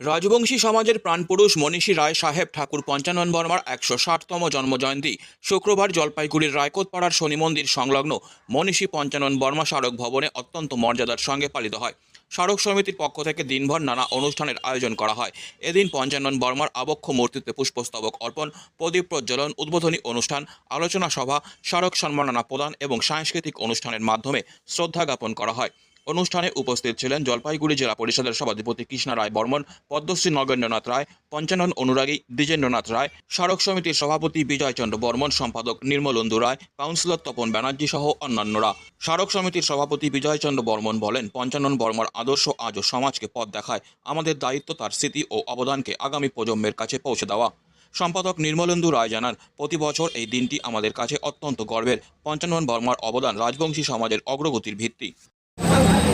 রাজবংশী সমাজের প্রাণপুরুষ মনীষী রায় সাহেব ঠাকুর পঞ্চানন বর্মার একশো ষাটতম জন্মজয়ন্তী শুক্রবার জলপাইগুড়ির রায়কোটপাড়ার শনি মন্দির সংলগ্ন মনীষী পঞ্চানন বর্মা স্মারক ভবনে অত্যন্ত মর্যাদার সঙ্গে পালিত হয়। স্মারক সমিতির পক্ষ থেকে দিনভর নানা অনুষ্ঠানের আয়োজন করা হয়। এদিন পঞ্চানন বর্মার আবক্ষ মূর্তিতে পুষ্পস্তবক অর্পণ, প্রদীপ প্রজ্বলন, উদ্বোধনী অনুষ্ঠান, আলোচনা সভা, স্মারক সম্মাননা প্রদান এবং সাংস্কৃতিক অনুষ্ঠানের মাধ্যমে শ্রদ্ধা জ্ঞাপন করা হয়। অনুষ্ঠানে উপস্থিত ছিলেন জলপাইগুড়ি জেলা পরিষদের সভাধিপতি কৃষ্ণা রায় বর্মন, পদ্মশ্রী নগেন্দ্রনাথ রায়, পঞ্চানন অনুরাগী, দ্বিজেন্দ্রনাথ রায় স্মারক সমিতির সভাপতি বিজয়চন্দ্র বর্মন, সম্পাদক নির্মলন্দু রায়, কাউন্সিলর তপন ব্যানার্জি সহ অন্যান্যরা। স্মারক সমিতির সভাপতি বিজয়চন্দ্র বর্মন বলেন, পঞ্চানন বর্মার আদর্শ আজও সমাজকে পথ দেখায়, আমাদের দায়িত্ব তার স্মৃতি ও অবদানকে আগামী প্রজন্মের কাছে পৌঁছে দেওয়া। সম্পাদক নির্মলেন্দু রায় জানান, প্রতি বছর এই দিনটি আমাদের কাছে অত্যন্ত গর্বের, পঞ্চানন বর্মার অবদান রাজবংশী সমাজের অগ্রগতির ভিত্তি।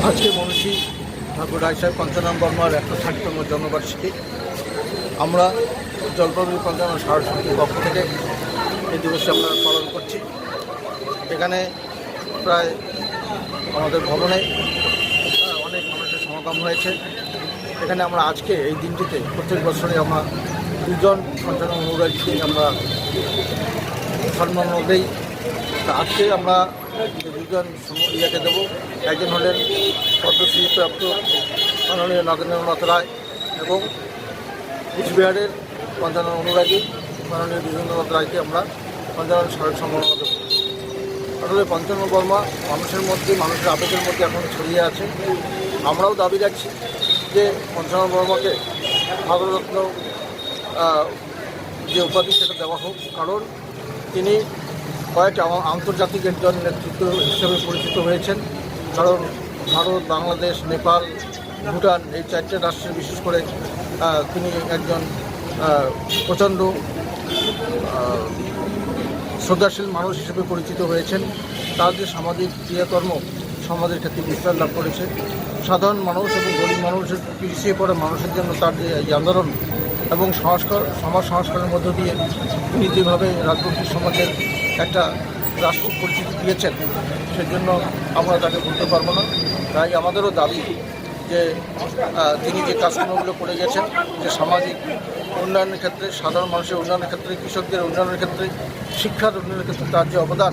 আজকে মনীষী ঠাকুর রায় সাহেব পঞ্চানন বর্মার একশো ষাটতম জন্মবার্ষিকী। আমরা জলপাইগুড়ি পঞ্চানন সারা সমিতির পক্ষ থেকে এই দিবসটি আমরা পালন করছি। এখানে প্রায় আমাদের ভবনে অনেক মানুষের সমাগম হয়েছে। এখানে আমরা আজকে এই দিনটিতে প্রত্যেক বছরে আমরা দুজন পঞ্চানন অনুরাগীকে আমরা সম্মান দেই আজকে আমরা দুজন ইয়েকে দেবো। একজন হলেন পদ্মশ্রী প্রাপ্ত মাননীয় নগেন্দ্রনাথ রায় এবং কুচবিহারের পঞ্চানন অনুরাগী মাননীয় বীরেন্দ্রনাথ রায়কে আমরা পঞ্চানন স্মারক সম্মাননা দেবো আসলে পঞ্চানন বর্মা মানুষের মধ্যে, মানুষের আবেগের মধ্যে এখন ছড়িয়ে আছে। আমরাও দাবি রাখছি যে পঞ্চানন বর্মাকে ভারতরত্ন যে উপাধি সেটা দেওয়া হোক। কারণ তিনি কয়েক আন্তর্জাতিক একজন নেতৃত্ব হিসেবে পরিচিত হয়েছেন। কারণ ভারত, বাংলাদেশ, নেপাল, ভুটান এই চারটে রাষ্ট্রে বিশেষ করে তিনি একজন প্রচণ্ড শ্রদ্ধাশীল মানুষ হিসেবে পরিচিত হয়েছেন। তার যে সামাজিক ক্রিয়াকর্ম সমাজের ক্ষেত্রে বিস্তার লাভ করেছে। সাধারণ মানুষ এবং গরিব মানুষের পিছিয়ে পড়া মানুষের জন্য তার যে এই আন্দোলন এবং সংস্কার সমাজ সংস্কারের মধ্য দিয়ে তিনি যেভাবে রাজনৈতিক সমাজের একটা রাষ্ট্রিক পরিচিতি দিয়েছেন সেজন্য আমরা তাকে বলতে পারব না। তাই আমাদেরও দাবি যে তিনি যে কাজকর্মগুলো করে গেছেন যে সামাজিক উন্নয়নের ক্ষেত্রে সাধারণ মানুষের উন্নয়নের ক্ষেত্রে কৃষকদের উন্নয়নের ক্ষেত্রে শিক্ষার উন্নয়নের ক্ষেত্রে তার যে অবদান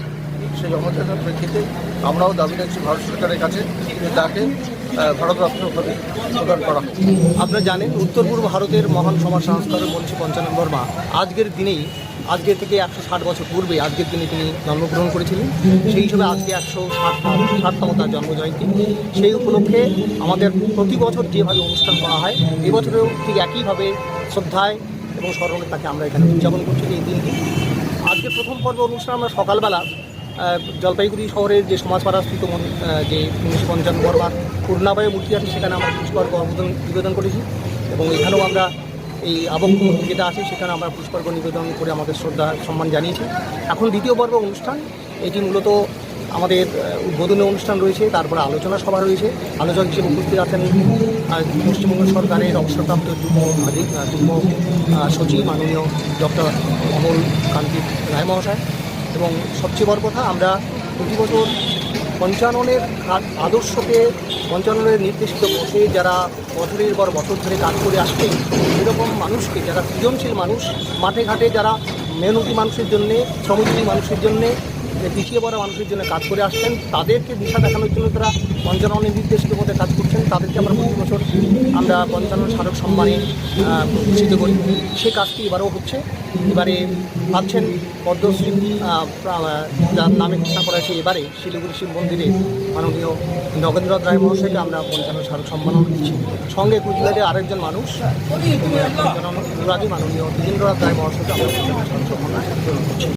সেই অবদানের প্রেক্ষিতে আমরাও দাবি রাখছি ভারত সরকারের কাছে যে তাকে আহ, ভারতরত্ন উপাধি প্রদান করা আপনারা জানেন উত্তর পূর্ব ভারতের মহান সমাজ সংস্কারক মনীষী পঞ্চানন বর্মা আজকের দিনেই আজকের থেকে একশো ষাট বছর পূর্বে আজকের দিনে তিনি জন্মগ্রহণ করেছিলেন। সেই হিসেবে আজকে একশো ষাট ষাটতম তার জন্মজয়ন্তী। সেই উপলক্ষে আমাদের প্রতি বছর যেভাবে অনুষ্ঠান করা হয়, এবছরেও ঠিক একইভাবে শ্রদ্ধায় এবং স্মরণে তাকে আমরা এখানে উদযাপন করছি এই দিনটি। আজকে প্রথম পর্ব অনুষ্ঠান আমরা সকালবেলা জলপাইগুড়ি শহরের যে সমাজপাড়া মন- যে উনিশ পঞ্চান্ন বর্মার পূর্ণাবয় মূর্তি আছে, সেখানে আমরা পুষ্পার্ঘ নিবেদন নিবেদন করেছি। এবং এখানেও আমরা এই আবক্ষ যেটা আছে, সেখানে আমরা পুষ্পার্ঘ নিবেদন করে আমাদের শ্রদ্ধা, সম্মান জানিয়েছি। এখন দ্বিতীয় পর্ব অনুষ্ঠান, এটি মূলত আমাদের উদ্বোধনী অনুষ্ঠান রয়েছে, তারপরে আলোচনা সভা রয়েছে। আলোচক হিসেবে উপস্থিত আছেন পশ্চিমবঙ্গ সরকারের অবসরপ্রাপ্ত যুগ্ম সচিব মাননীয় ডক্টর অমল কান্তি রায় মহাশয় এবং সবচেয়ে বড় কথা, আমরা প্রতি বছর পঞ্চাননের আদর্শকে পঞ্চাননের নির্দেশিত পথে যারা বছরের পর বছর ধরে কাজ করে আসছে, এরকম মানুষকে, যারা সৃজনশীল মানুষ, মাঠে ঘাটে যারা মেহনতি মানুষের জন্যে, শ্রমজীবী মানুষের জন্যে যে পিছিয়ে পড়া মানুষের জন্য কাজ করে আসছেন, তাদেরকে দিশা দেখানোর জন্য তারা পঞ্চাননের নির্দেশিত মধ্যে কাজ করছেন। তাদেরকে আমরা প্রতি বছর আমরা পঞ্চানন স্মারক সম্মানে ভূষিত করি। সে কাজটি এবারেও হচ্ছে। এবারে ভাবছেন পদ্মশ্রী যার নামে ঘোষণা করা হয়েছে এবারে, শিলিগুড়ি শিব মন্দিরে মাননীয় নগেন্দ্রনাথ রায় মহাশয়কে আমরা পঞ্চানন স্মারক সম্মানও দিচ্ছি। সঙ্গে কুচবিহারের আরেকজন মানুষ মাননীয় দ্বিজেন্দ্রনাথ রায় মহাশয়কে আমরা পঞ্চানন স্মারক সম্মান করছি